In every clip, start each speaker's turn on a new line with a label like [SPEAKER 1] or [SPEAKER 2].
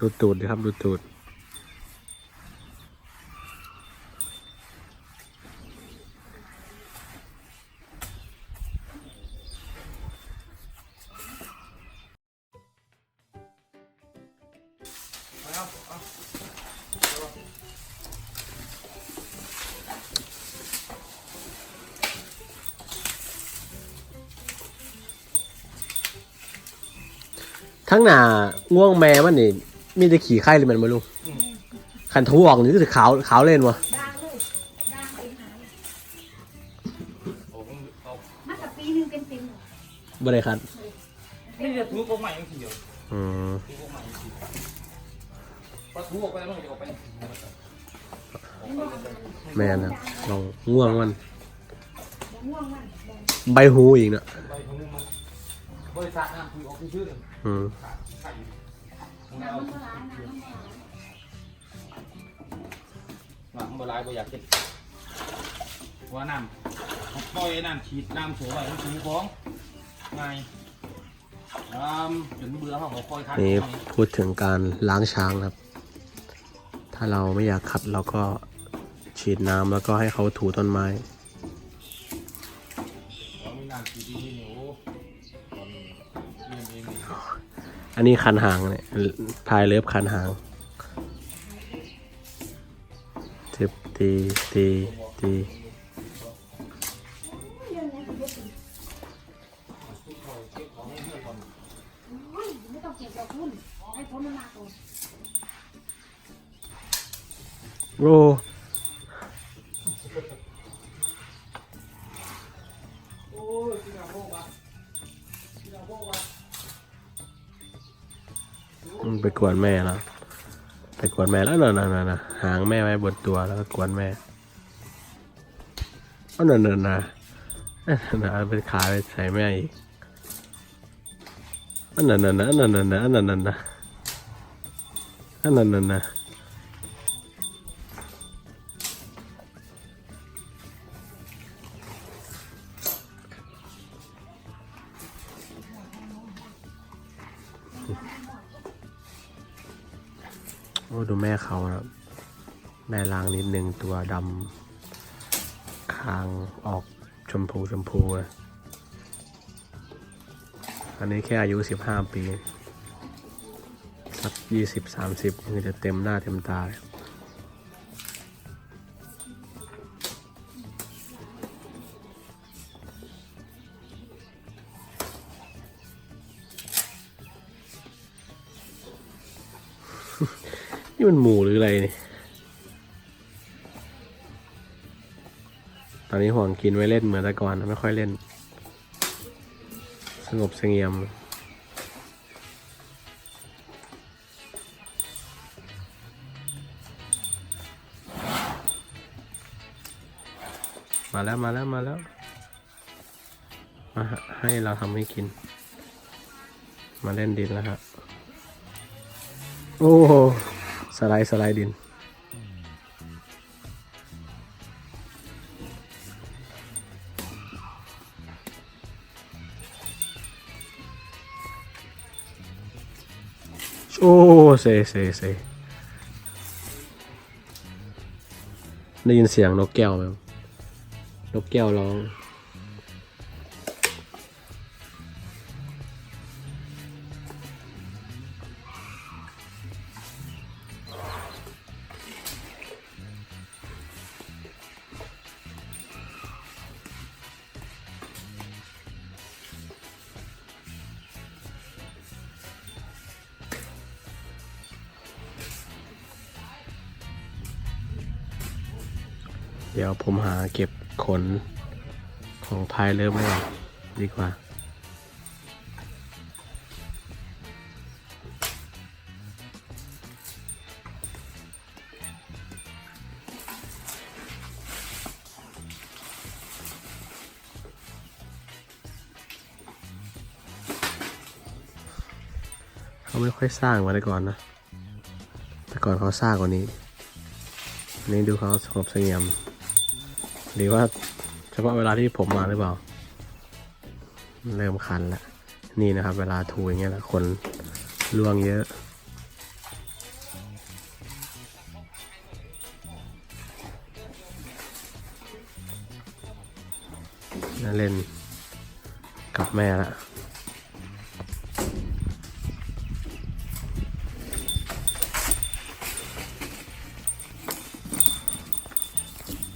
[SPEAKER 1] ดูตูดดิครับ ดูตูดทั้งหน้าง่วงแม่มันนี่ มีแต่ขี่ไข่เลยแมันมาลูกขันทูออกนี่ก็จะขาวขาวเล่นวะ
[SPEAKER 2] ด่างเลยด่างไปหาเลย
[SPEAKER 3] โอ้ผมเอา
[SPEAKER 2] มากับปีหนึงเป็นเต็มหมด
[SPEAKER 1] บ่ได้คัน
[SPEAKER 3] นี่จะทูกใหม่ยังทีเดียว
[SPEAKER 1] อืม
[SPEAKER 3] ทูกใหม่ยังทีพอทูออกไปแล้วมันจะออกไป
[SPEAKER 1] แม่นะลองง่วงมัน
[SPEAKER 2] บ่ง่วงมันบ่
[SPEAKER 1] ใบหูอีกเนาะ
[SPEAKER 3] ไปตรงนี้มันบริษัทน้ำคุยออกชื่อเลย
[SPEAKER 1] อืม
[SPEAKER 3] ใส่
[SPEAKER 2] น้ำมันก็ร้ายน้ำมันก็ร้าย
[SPEAKER 3] น้ำบลายบ่อยากเก็บว่าน้ำปล่อยน้ำฉีดน้ำโสวยน้ำสูงของไงน้ำจนเบื่อเขาคอยคัด
[SPEAKER 1] นี่พูดถึงการล้างช้างครับ ถ้าเราไม่อยากขัดเราก็ฉีดน้ำแล้วก็ให้เขาถูต้นไม้
[SPEAKER 3] อันนี้
[SPEAKER 1] คันหางเนี่ยพายเล็บคันหางทิบตีตีตี
[SPEAKER 2] เรื่องนี้ก็เยอะสิโอ้ ไป
[SPEAKER 1] กวนแม่แล้วไปกวนแม่แล้วน่ะน่ะน่ะน่ะหางแม่ไว้บนตัวแล้วก็กวนแม่เอาน่ะน่ะน่ะน่ะเอาไปขาไปใส่แม่อีกอันนั้นน่ะน่ะอันนั้นน่ะน่ะอันนั้นน่ะน่ะอันนั้นน่ะ โอ้ดูแม่เขาครับ แม่ลางนิดนึงตัวดำคางออกชมพูชมพูเลยอันนี้แค่อายุสิบห้าปี สักยี่สิบสามสิบมันจะเต็มหน้าเต็มตาเลย นี่มันหมูหรืออะไรนี่ ตอนนี้ห่วงกินไว้เล่นเหมือนแต่ก่อนไม่ค่อยเล่น สงบเสงี่ยมมาแล้วมาแล้วมาแล้ว มาให้เราทำให้กิน มาเล่นดินแล้วครับ โอ้ สไลด์สไลด์ดิน โอ้เซเซเซได้ยินเสียงนกแก้วไหมนกแก้วร้อง ดี๋ยวผมหาเก็บขนของพายเริ่มก่อนดีกว่า เขาไม่ค่อยสร้างมาแต่ก่อนนะ แต่ก่อนเขาสร้างกว่านี้นนี้ดูเขาสงบเสงี่ยม หรือว่าเฉพาะเวลาที่ผมมาหรือเปล่า เริ่มคันละนี่นะครับ เวลาถูอย่างเงี้ยละคนล่วงเยอะน่าเล่นกับแม่ละ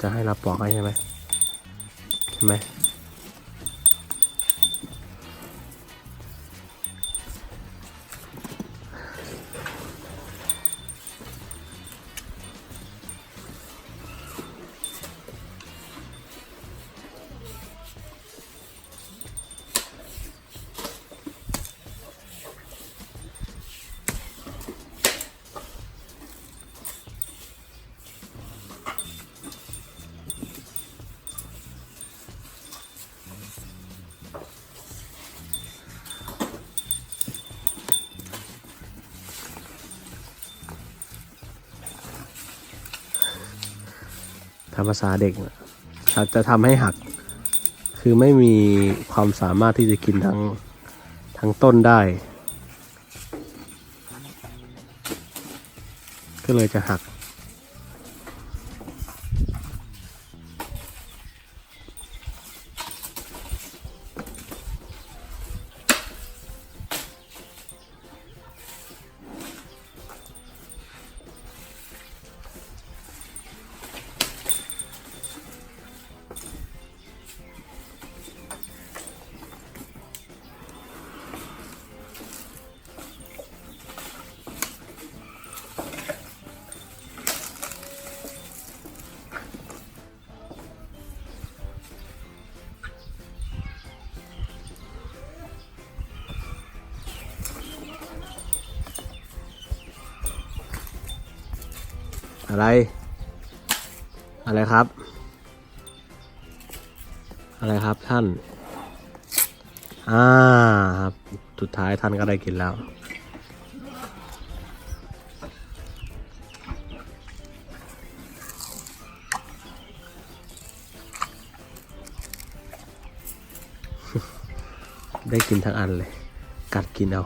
[SPEAKER 1] จะให้เราปอกให้ใช่ไหมใช่ไหม ทำภาษาเด็กนะอาจจะทำให้หัก คือไม่มีความสามารถที่จะกินทั้งทั้งต้นได้ ก็เลยจะหัก อะไร อะไรครับ อะไรครับท่าน อ่าครับ สุดท้ายท่านก็ได้กินแล้ว ได้กินทั้งอันเลย กัดกินเอา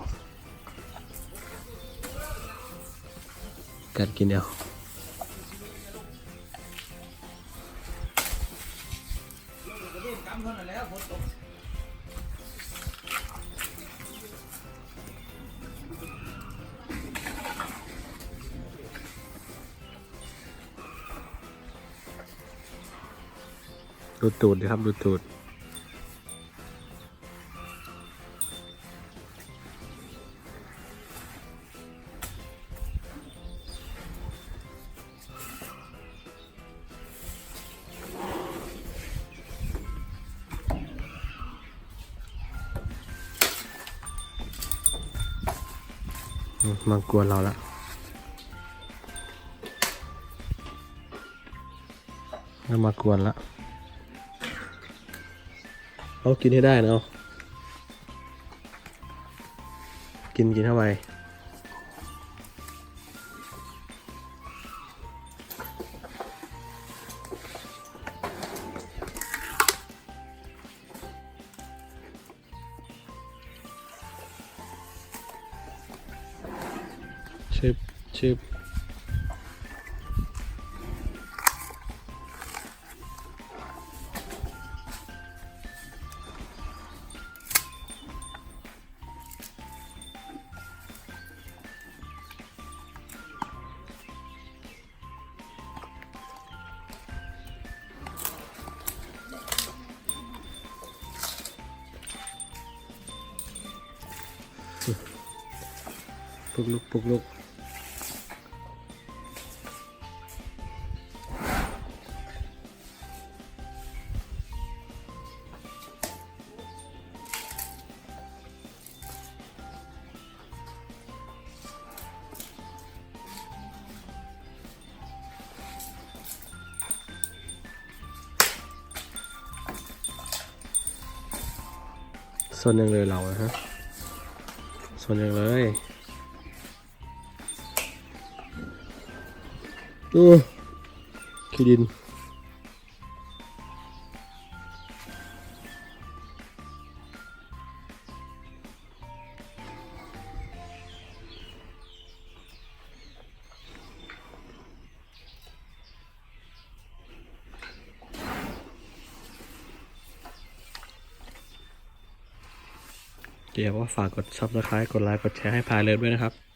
[SPEAKER 1] กัดกินเอา ดูตูดดิครับ ดูตูดมากวนเราละเริ่มมากวนละ เอากินให้ได้นะเอากินกินเข้าไปชิบชิบ กลุกปลุกลุกส่วนยังเลยเรานะฮะส่วนยังเลย อือขี้ดินอเดี๋ยวว่าฝากกด subscribe กดไลค์ กดแชร์ให้พายเลิฟด้วยนะครับ